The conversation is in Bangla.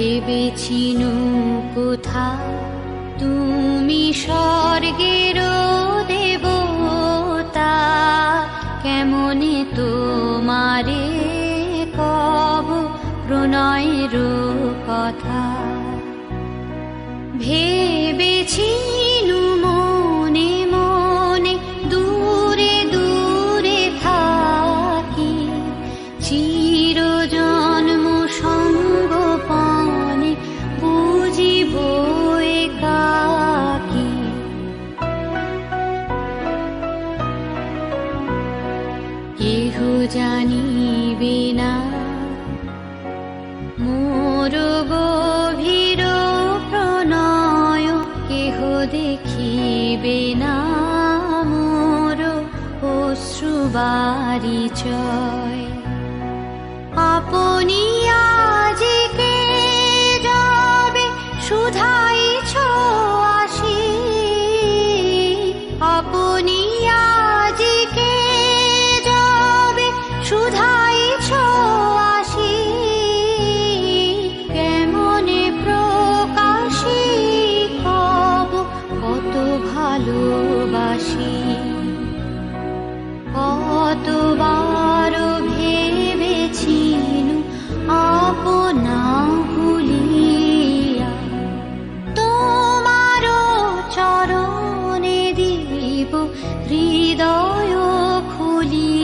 ভেবেছিনু কোথা? তুমি স্বর্গের দেবতা কেমনে তোমারে কব প্রণয়ের কথা? ভেবেছিনু কেহ জানিবে না মোর গভীর প্রণয় কেহ দেখিবে না মোর অশ্রুবারি চয় আপনি ভালোবাসি। কতবার ভেবেছিনু আপনা তোমার হৃদয় খুলি